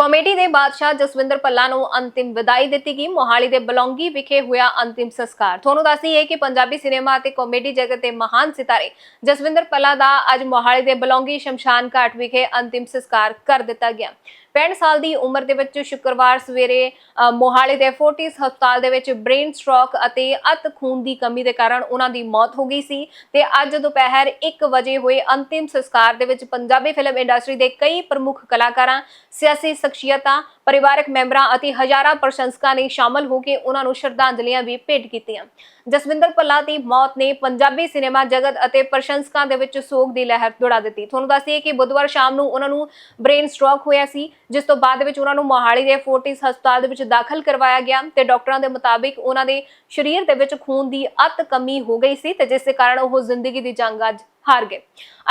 Comedy ਦੇ ਬਾਦਸ਼ਾਹ ਜਸਵਿੰਦਰ ਪੱਲਾ ਨੂੰ ਅੰਤਿਮ ਵਿਦਾਈ ਦਿੱਤੀ ਗਈ। ਮੋਹਾਲੀ ਦੇ ਬਲੌਂਗੀ ਵਿਖੇ ਹੋਇਆ ਅੰਤਿਮ ਸੰਸਕਾਰ। ਤੁਹਾਨੂੰ ਦੱਸਦੀ ਹੈ ਕਿ ਪੰਜਾਬੀ ਸਿਨੇਮਾ ਅਤੇ ਕਾਮੇਡੀ ਜਗਤ ਦੇ ਮਹਾਨ ਸਿਤਾਰੇ ਜਸਵਿੰਦਰ ਪੱਲਾ ਦਾ ਅੱਜ ਮੋਹਾਲੀ ਦੇ ਬਲੌਂਗੀ ਸ਼ਮਸ਼ਾਨ ਘਾਟ ਵਿਖੇ ਅੰਤਿਮ ਸੰਸਕਾਰ ਕਰ ਦਿੱਤਾ ਗਿਆ। 65 ਸਾਲ ਦੀ ਉਮਰ ਦੇ ਵਿੱਚ ਸ਼ੁੱਕਰਵਾਰ ਸਵੇਰੇ ਮੋਹਾਲੀ ਦੇ ਫੋਰਟਿਸ ਹਸਪਤਾਲ ਦੇ ਵਿੱਚ ਬ੍ਰੇਨ ਸਟ੍ਰੋਕ ਅਤੇ ਅਤ ਖੂਨ ਦੀ ਕਮੀ ਦੇ ਕਾਰਨ ਉਹਨਾਂ ਦੀ ਮੌਤ ਹੋ ਗਈ ਸੀ ਤੇ ਅੱਜ ਦੁਪਹਿਰ 1 ਵਜੇ ਹੋਏ ਅੰਤਿਮ ਸੰਸਕਾਰ ਦੇ ਵਿੱਚ ਪੰਜਾਬੀ ਫਿਲਮ ਇੰਡਸਟਰੀ ਦੇ ਕਈ ਪ੍ਰਮੁੱਖ ਕਲਾਕਾਰਾਂ, ਸਿਆਸੀ ਸ਼ਖਸੀਅਤਾਂ, ਪਰਿਵਾਰਕ ਮੈਂਬਰਾਂ ਅਤੇ ਹਜ਼ਾਰਾਂ ਪ੍ਰਸ਼ੰਸਕਾਂ ਨੇ ਸ਼ਾਮਲ ਹੋ ਕੇ ਉਹਨਾਂ ਨੂੰ ਸ਼ਰਧਾਂਜਲੀਆਂ ਵੀ ਭੇਟ ਕੀਤੀਆਂ। ਜਸਵਿੰਦਰ ਪੱਲਾ ਦੀ ਮੌਤ ਨੇ ਪੰਜਾਬੀ ਸਿਨੇਮਾ ਜਗਤ ਅਤੇ ਪ੍ਰਸ਼ੰਸਕਾਂ ਦੇ ਵਿੱਚ ਸੋਗ ਦੀ ਲਹਿਰ ਦੌੜਾ ਦਿੱਤੀ। ਤੁਹਾਨੂੰ ਦੱਸੀਏ ਕਿ ਬੁੱਧਵਾਰ ਸ਼ਾਮ ਨੂੰ ਉਹਨਾਂ ਨੂੰ ਬ੍ਰੇਨ ਸਟ੍ਰੋਕ ਹੋਇਆ ਸੀ। ਜਿਸ ਤੋਂ ਬਾਅਦ ਵਿੱਚ ਉਹਨਾਂ ਨੂੰ ਮੋਹਾਲੀ ਦੇ ਫੋਰਟਿਸ ਹਸਪਤਾਲ ਦੇ ਵਿੱਚ ਦਾਖਲ ਕਰਵਾਇਆ ਗਿਆ ਤੇ ਡਾਕਟਰਾਂ ਦੇ ਮੁਤਾਬਿਕ ਉਹਨਾਂ ਦੇ ਸਰੀਰ ਦੇ ਵਿੱਚ ਖੂਨ ਦੀ ਅਤ ਕਮੀ ਹੋ ਗਈ ਸੀ ਤੇ ਜਿਸ ਦੇ ਕਾਰਨ ਉਹ ਜ਼ਿੰਦਗੀ ਦੀ ਜੰਗ ਅੱਜ ਹਾਰ ਗਏ।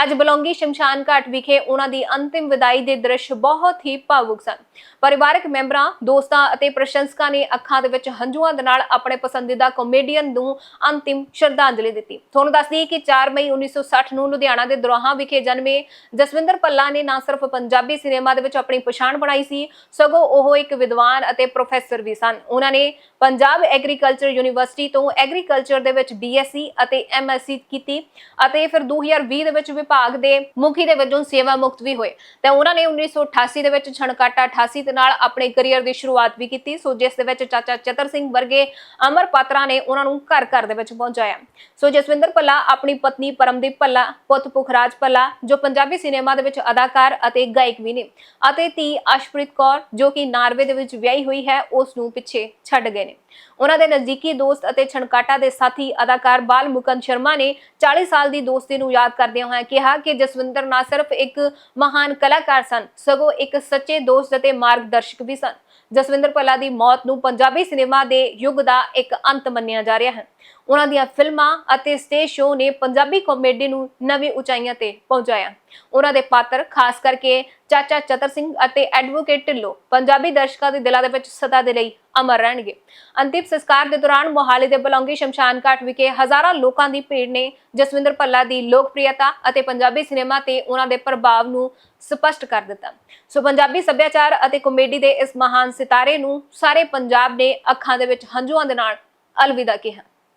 ਅੱਜ ਬਲੌਂਗੀ ਸ਼ਮਸ਼ਾਨ ਘਾਟ ਵਿਖੇ ਉਹਨਾਂ ਦੀ ਅੰਤਿਮ ਵਿਦਾਈ ਦੇ ਦ੍ਰਿਸ਼ ਬਹੁਤ ਹੀ ਭਾਵੁਕ ਸਨ। ਪਰਿਵਾਰਕ ਮੈਂਬਰਾਂ, ਦੋਸਤਾਂ ਅਤੇ ਪ੍ਰਸ਼ੰਸਕਾਂ ਨੇ ਅੱਖਾਂ ਦੇ ਵਿੱਚ ਹੰਝੂਆਂ ਦੇ ਨਾਲ ਆਪਣੇ ਪਸੰਦੀਦਾ ਕਾਮੇਡੀਅਨ ਨੂੰ ਅੰਤਿਮ ਸ਼ਰਧਾਂਜਲੀ ਦਿੱਤੀ। ਤੁਹਾਨੂੰ ਦੱਸ ਦਈਏ ਕਿ 4 ਮਈ 1960 ਨੂੰ ਲੁਧਿਆਣਾ ਦੇ ਦੋਰਾਹਾ ਵਿਖੇ ਜਨਮੇ ਜਸਵਿੰਦਰ ਪੱਲਾ ਨੇ ਨਾ ਸਿਰਫ ਪੰਜਾਬੀ ਸਿਨੇਮਾ ਦੇ ਵਿੱਚ ਆਪਣੀ ਪਛਾਣ ਬਣਾਈ ਸੀ, ਸਗੋਂ ਉਹ ਇੱਕ ਵਿਦਵਾਨ ਅਤੇ ਪ੍ਰੋਫੈਸਰ ਵੀ ਸਨ। ਉਹਨਾਂ ਨੇ ਪੰਜਾਬ ਐਗਰੀਕਲਚਰ ਯੂਨੀਵਰਸਿਟੀ ਤੋਂ ਐਗਰੀਕਲਚਰ ਦੇ ਵਿੱਚ ਬੀਐਸਸੀ ਅਤੇ ਐਮਐਸਸੀ ਕੀਤੀ ਅਤੇ ਫਿਰ 2020 ਦੇ ਵਿੱਚ ਵਿਭਾਗ ਦੇ ਮੁਖੀ ਦੇ ਵਜੋਂ ਸੇਵਾ ਮੁਕਤ ਵੀ ਹੋਏ। ਤੇ ਉਹਨਾਂ ਨੇ 1988 ਦੇ ਵਿੱਚ ਛਣਕਾਟਾ 88 ਦੇ ਨਾਲ ਆਪਣੇ ਕੈਰੀਅਰ ਦੀ ਸ਼ੁਰੂਆਤ ਵੀ ਕੀਤੀ। ਸੋ ਜਿਸ ਦੇ ਵਿੱਚ ਚਾਚਾ ਚਤਰ ਸਿੰਘ ਵਰਗੇ ਅਮਰ ਪਾਤਰਾ ਨੇ ਉਹਨਾਂ ਨੂੰ ਘਰ ਘਰ ਦੇ ਵਿੱਚ ਪਹੁੰਚਾਇਆ। ਸੋ ਜਸਵਿੰਦਰ ਭੱਲਾ, ਆਪਣੀ ਪਤਨੀ ਪਰਮਦੀਪ ਭੱਲਾ, ਪੁੱਤ ਪੁਖਰਾਜ ਭੱਲਾ, ਜੋ ਪੰਜਾਬੀ ਸਿਨੇਮਾ ਦੇ ਵਿੱਚ ਅਦਾਕਾਰ ਅਤੇ ਗਾਇਕ ਵੀ ਨੇ, ਅਤੇ ਧੀ ਅਸ਼ਪ੍ਰੀਤ ਕੌਰ, ਜੋ ਕਿ ਨਾਰਵੇ ਦੇ ਵਿੱਚ ਵਿਆਹੀ ਹੋਈ ਹੈ, ਉਸ ਨੂੰ ਪਿੱਛੇ ਛੱਡ ਗਏ ਨੇ। ਉਹਨਾਂ ਦੇ ਨਜ਼ਦੀਕੀ ਦੋਸਤ ਅਤੇ ਛਣਕਾਟਾ ਦੇ ਸਾਥੀ ਅਦਾਕਾਰ ਬਾਲ ਮੁਕੰਦ ਸ਼ਰਮਾ ਨੇ 40 ਸਾਲ ਦੀ ਦੋਸਤੀ ਨੂੰ ਯਾਦ ਕਰਦਿਆਂ ਹੋਇਆਂ ਕਿਹਾ ਕਿ ਜਸਵਿੰਦਰ ਨਾ ਸਿਰਫ ਇੱਕ ਮਹਾਨ ਕਲਾਕਾਰ ਸਨ, ਸਗੋਂ ਇੱਕ ਸੱਚੇ ਦੋਸਤ ਅਤੇ ਮਾਰਗਦਰਸ਼ਕ ਵੀ ਸਨ। ਜਸਵਿੰਦਰ ਭੱਲਾ ਦੀ ਮੌਤ ਨੂੰ ਪੰਜਾਬੀ ਸਿਨੇਮਾ ਦੇ ਯੁੱਗ ਦਾ ਇੱਕ ਅੰਤ ਮੰਨਿਆ ਜਾ ਰਿਹਾ ਹੈ। ਉਹਨਾਂ ਦੀਆਂ ਫਿਲਮਾਂ ਅਤੇ ਸਟੇਜ ਸ਼ੋਅ ਨੇ ਪੰਜਾਬੀ ਕਾਮੇਡੀ ਨੂੰ ਨਵੀਂ ਉਚਾਈਆਂ ਤੇ ਪਹੁੰਚਾਇਆ। ਉਹਨਾਂ ਦੇ ਪਾਤਰ, ਖਾਸ ਕਰਕੇ ਚਾਚਾ ਚਤਰ ਸਿੰਘ ਅਤੇ ਐਡਵੋਕੇਟ ਢਿੱਲੋਂ, ਪੰਜਾਬੀ ਦਰਸ਼ਕਾਂ ਦੇ ਦਿਲਾਂ ਦੇ ਵਿੱਚ ਸਦਾ ਦੇ ਲਈ ਅਮਰ ਰਹਿਣਗੇ। ਅੰਤਿਮ ਸੰਸਕਾਰ ਦੇ ਦੌਰਾਨ ਮੋਹਾਲੀ ਦੇ ਬਲੌਂਗੀ ਸ਼ਮਸ਼ਾਨ ਘਾਟ ਵਿਖੇ ਹਜ਼ਾਰਾਂ ਲੋਕਾਂ ਦੀ ਭੀੜ ਨੇ ਜਸਵਿੰਦਰ ਭੱਲਾ ਦੀ ਲੋਕਪ੍ਰਿਯਤਾ ਅਤੇ ਪੰਜਾਬੀ ਸਿਨੇਮਾ ਤੇ ਉਹਨਾਂ ਦੇ ਪ੍ਰਭਾਵ ਨੂੰ ਸਪਸ਼ਟ ਕਰ ਦਿੱਤਾ। ਸੋ ਪੰਜਾਬੀ ਸੱਭਿਆਚਾਰ ਅਤੇ ਕਾਮੇਡੀ ਦੇ ਇਸ ਮਹਾਨ ਸਿਤਾਰੇ ਨੂੰ ਸਾਰੇ ਪੰਜਾਬ ਨੇ ਅੱਖਾਂ ਦੇ ਵਿੱਚ ਹੰਝੂਆਂ ਦੇ ਨਾਲ ਅਲਵਿਦਾ ਕਿਹਾ।